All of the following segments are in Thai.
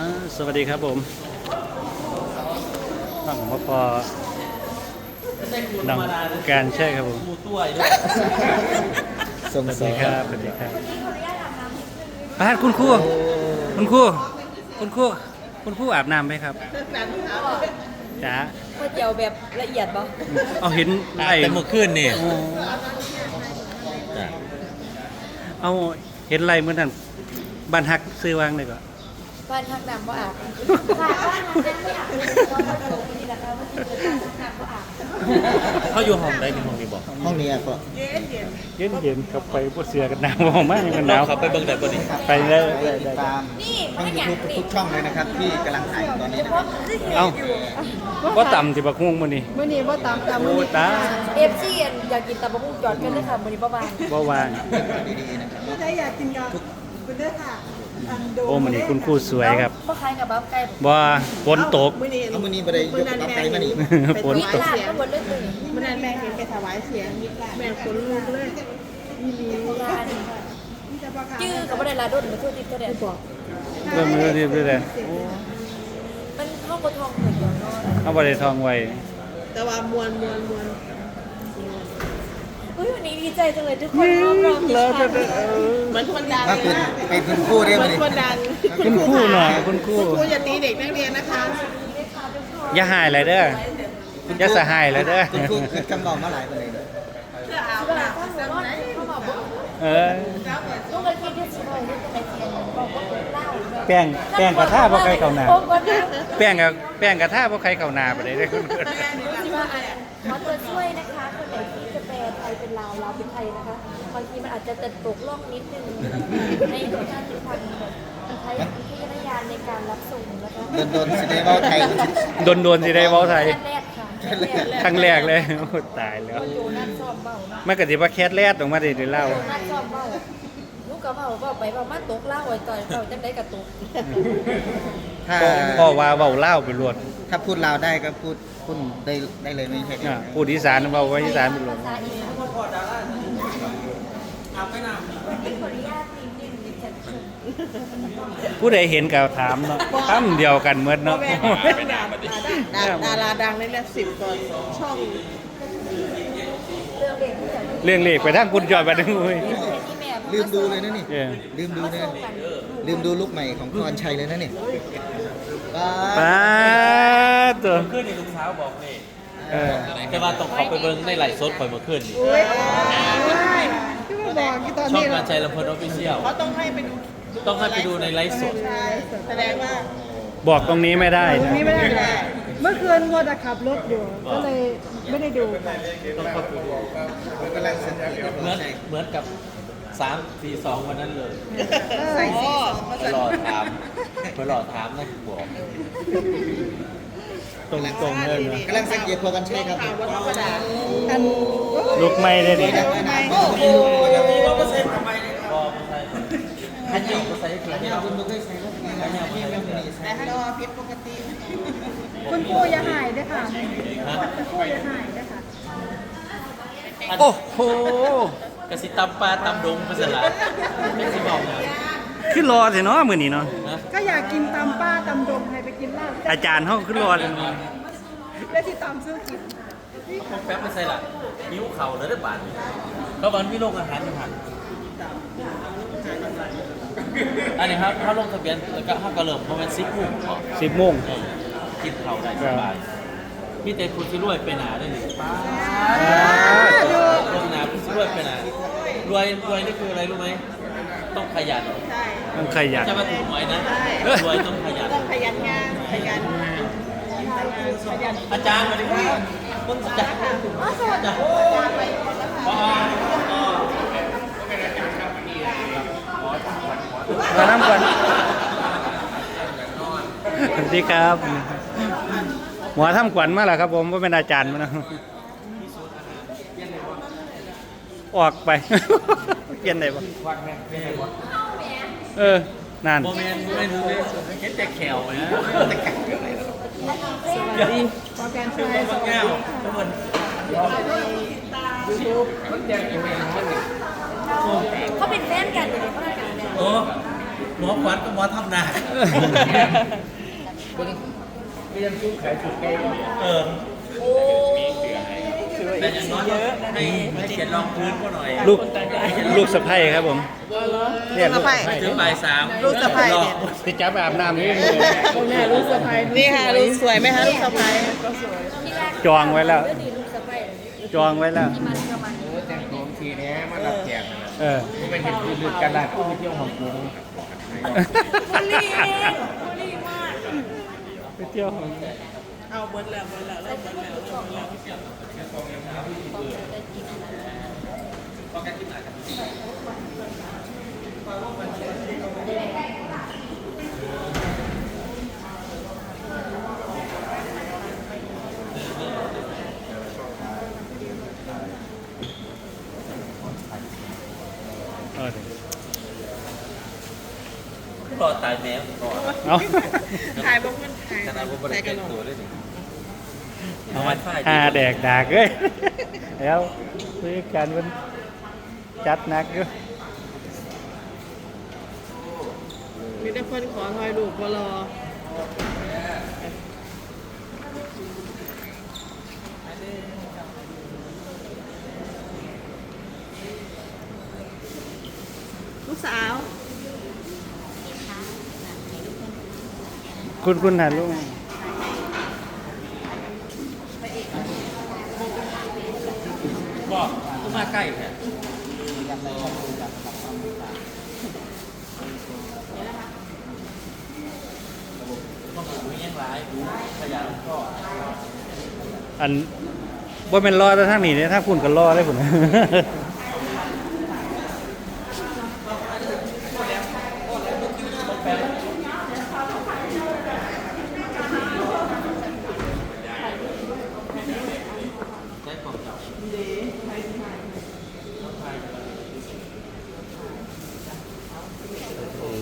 อ่าสวัสดีครับผมฟังผมพอดังการใช่ครับผมมูตัวด้วยส่งสวัสสอดีงครับสวัสดีครับพาดคุณครูคุณครูคุณครูคุณครูอาบน้ำไหมครับจ๋าก๋วยเตี๋ยวแบบละเอียดบ่เอาเห็นอาไอ้บแต่เมื่อคืนนี่อ๋อจ้ะเอาเห็นไรเมื่อนั้นบ้านฮักซื้อวางเลยก่อน บ้านทักน้ำบ่อาบค่ะบ้านทักน้ำไม่อาบเราผสมนี่แหละค่ะว่าที่เกิดการทักน้ำบ่อาบเขาอยู่ห้องใดในห้องนี้บอกห้องนี้ก็เย็นเย็นๆกับไปพวกเสือกันหนาวมากยังกันหนาวเขาไปเบิ่งได้บ่นี่ไปได้ไปได้ติดได้ตามนี่ช่องไม่อยูยากทูบนี่ทุกช่องเลยนะครับ ที่กำลังถ่ายอยู่ตอนนี้เฉนะคพาะรับที่เห็นเอ้าอยู่ก็ต่ำที่บักฮวงมื้อนี้มื่อนี้ว่าตามตามโอ้มื่อนี้ตาเอฟซีอยากกินตับกหุ่งจอดกันเลยค่ะมื้อนี้บ่บางบ่วาง ดีๆนะครับใครอยากกินกับคุณเด้อค่ะอัน โดโอ้มื้อนี้คุณครูสวยครับบ่คล้ายกับบ้าไก่บ่ฝนตก มื่อนี้เอามือนี้ไปได้ยกกระเป๋าไปมานี่ฝนมีตกลาบก็หมดเลยมื้อนี้มื่อนั้นแม่เห็นไปถวายเสียงแม่คนลูกเลยมีลีลาอันที่จะประกาศจื้อก็บ่ได้ลาดนมาทั่วทิศทั่วแดนบอกเริ่มมือเรียบเลยมันห้องบ่ทองเหมือนเดียวเนาะเอาบ่ได้ทองไว้แต่ว่ามวลมวลมวล เฮ้ยวันนี้ดีใจจังเลยทุกคนรอบรอบดิฉันเหมือนคนดังถ้าเป็นเป็นคุณครู่ได้เหไหมมือนนี่คนดังคุณครูหน่อยคุณครูครูอย่าตีเด็กนักเรียนนะคะ อย่าหายเลยเด้ออย่าสะหายเลยเด้อคุณครู่คือคำบอกมาหลายประเด็นเลยเออลูกเลยคิดที่สุดเลยที่จะไปเทียนบอกว่าเป็นเหล้าแป้งแป้งกระทะบ่ใครเข้าหน้าโอ้ก็ได้แป้งกับแป้งกระทะบ่ใครเข้าหน้าบ่ได้เด้อคุณครูที่ว่าขอตัวช่วยนะคะคนไหนที่จะแปลไทย เป็นลาวลาวเป็นไทยนะคะบางทีมันอาจจะจะตกล่องนิดนึงให้ทุกท่านทุกคนใช้วิจารณญาณในการรับชมนะคะโดนโดนสิได้เว้าไทยโดนๆสิได้เว้าไทยแรกค่ะครั้งแรกเลยโอ้ตายแล้วคนโยนั่นชอบเบาเนาะมันก็สิว่าแคทแลดออกมาได้ได้เล่านั่นชอบเบาลู กกระเบาเบาไปเบามาตกเหล้าไว้ต่อยเบาจังได้กระตุกถ้าพ่อว่าเว้าเล่าวไปรวดถ้าพูดลาวได้ก็พูดพูดได้ได้เลยไม่ใช่เหรอะอพูดอีสานเว้าไว้อีสานไปรวด ภาษาอีสานวันนี้ขออนุญาตนิดนึงดิฉันชมผู้ใดเห็นก็ถามเนาะคำเดียวกันหมดเนาะแม่เป็นดาราดาราดังเลยเนี่ยสิบกว่าช่อง เรื่องเด็กที่จะ เรื่องเลขไปทางคุณจอยไปทางอุ้ยที่แม่ ลืมดูเลยนะนี่เออ ลืมดูมาเลยส่งกันลืมดูลูกใหม่ของพรชัยเลยนะนี่ว้าป้าตัวเมื่อคืนนี่ลูกสาวบอกนี่เออแต่ว่าต้องเขาไปเบิ่งในไลฟ์สดข่อยเมื่อคืนนี่อุ้ยที่มาบอกที่ตอนช่องนี้การใจลำเพลินออฟฟิเชียลเขาต้องให้ไปดูต้องให้ไปดูในไลฟ์สดใช่แสดงว่าบอกตรงนี้ไม่ได้นะ นี่ไม่ได้เลยเมื่อคืนมัวแต่ขับรถอยู่ ก็เลยไม่ได้ดู ต้องเข้าไปดูกำลังสังเกตว่าพเหมืรอนชัยเหมือนกับ 3 4 2วันนั้นเลยใส่สีไปรอถามไปรอถามนะบอกตรงตรงๆเลยนะกำลังสังเกตพอกันใช่ครับวันธรรมดาอันลุกไม่ได้ดิบอกไม่ใช่ขันเหนียวก็ใส่ขันเหนียวคุณไม่เคยใส่รถไงนะพี่ไม่เคยใส่แต่ให้รอผิดปกติคุณครูอย่าหายด้วยค่ะคุณครูอย่าหายด้วยค่ะ โอ้โห กระสิตำปลาตำดงภาษาลาวไม่สิบอกนะขึ้นรอสิเนาะมื้อนี้เนาะนะก็อยากกินตำป้าตำดงให้ไปกินลาบอาจารย์เฮาขึ้นรอเลยแล้วที่ตำซื้อกินผมแป๊บไม่ใช่ละนิ้วเข่าเลยได้บาทเขาบันวิโรงอาหารอาหารอันนี้ครับถ้าลงทะเบียนแล้วก็ห้ากระเริ่มประมาณสิบโมงก่อน10โมงเออกินเข่าได้สบายพี่เต้คุณที่รวยเป็นหนาได้หนิรวยหนาคุณที่ รวยเป็นหนารวยรวยนี่คืออะไรรู้ไหมต้องขยันใช่ต้องขยันจะมาถูกหวยนะรวยต้องขยันต้องขยันงานขยันขยันอาจารย์สวัสดีครับคุณอาจารย์อ๋อสวัสดีอ๋อมาน้ำก่อนสวัสดีครับ หมอทำขวัญมาแล้วครับผมว่าเป็นอาจารย์มานะ ออกไป เปลี่ยนได้ปะเออนั่นโมเมนต์โมเมนต์โมเมนต์เห็นแต่แขวนะแต่แขวสวัสดีโปรแกรมช่วยสวัสดีแก้วทุกคนเขาเป็นแฟนกันอยู่ในพนักงานเนี่ยโอ้หมอขวัญกับหมอทำนาเออ แต่อยังน้อยก็ให้ให้เขียนรองพื้นก็หน่อยลูกลูกสะใภ้ครับผมเนี่ยลูกไปถึงบ่ายสามลูกสะใภ้เนี่ยไปจับอาบน้ำนี่แม่ลูกสะพ้ายนี่ค่ะลูกสวยไหมคะลูกสะพ้ายที่แรกจองไว้แล้วเรื่องนี้ลูกสะใภ้จองไว้แล้วที่มันประมาณนี้เออเป็นเห็นคือลืดกันละผู้ไปเที่ยวฮ่องกงบุรีบุรีมากไปเที่ยว เอาเบิร์ดแล้วเบิร์ดแล้วเริ่มเบิร์ดแล้วเริ่มเบิร์ดแล้วเออรอตายแมวก่อนเอาถ่ายบ้างมันถ่าย ขนาดผมบริใส่เกกระตโหลตัวกด้วยนี่ เอามาหาแดกดากเอ้ยแล้วคุยกันมันจัดหนักอยู่มีแต่คนขอถ่ายรูปก็รอลูกสาว คุณคุณหันลูกบอกก็มาใกล้แค่ ต้องถูยังร้ายดูขยันก็อันบ่เป็นรอดแล้วทางนี้เนี่ยถ้าคุณก็รอดได้ผมได้ของเก่า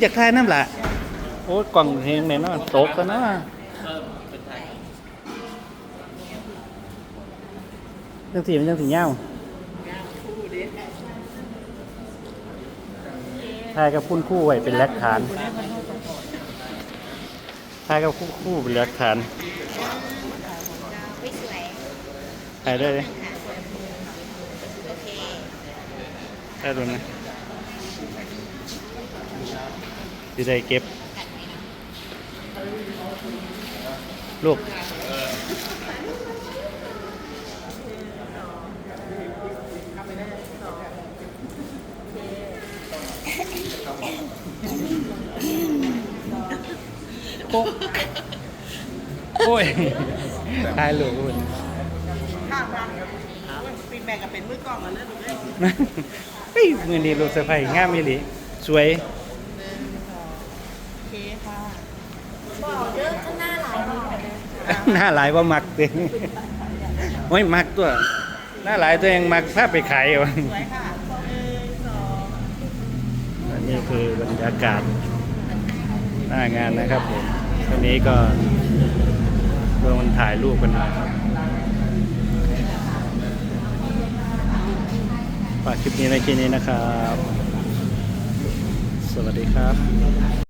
อยากถ่ายน้ำละโอ้ยกล่องเพลงแน่นอนตกกันนะเออเป็นไทยจังสีมันจังสีเงาคู่ดิถ่ายกับคุณคู่ไว้เป็นหลักฐานถ่ายกับคู่คู่เป็นหลักฐานไม่สวยถ่ายได้เลยโอเคได้ดูนะ จะได้เก็บ ลูกโอ้ยถ่ายลูกอุ่นข้างรังปีแบกกับเป็นมือกล้องแล้วเนอะดูเลยเฮ้ยมือนี้ลูกสะใภ้งามอีหลีสวย โอเคค่ะ บอกเด้อข้างหน้าหลายบอก หน้าหลายว่ามักเด้โอ้ยมักตัว หน้าหลายตัวเองมักภาพไปขายวะสวยค่ะหนึ่งสองอันนี้คือบรรยากาศหน้างานนะครับผมวันนี้ก็เพื่อมันถ่ายรูปกันมาครับฝากคลิปนี้ในคลิปนี้นะครับ สวัสดีครับ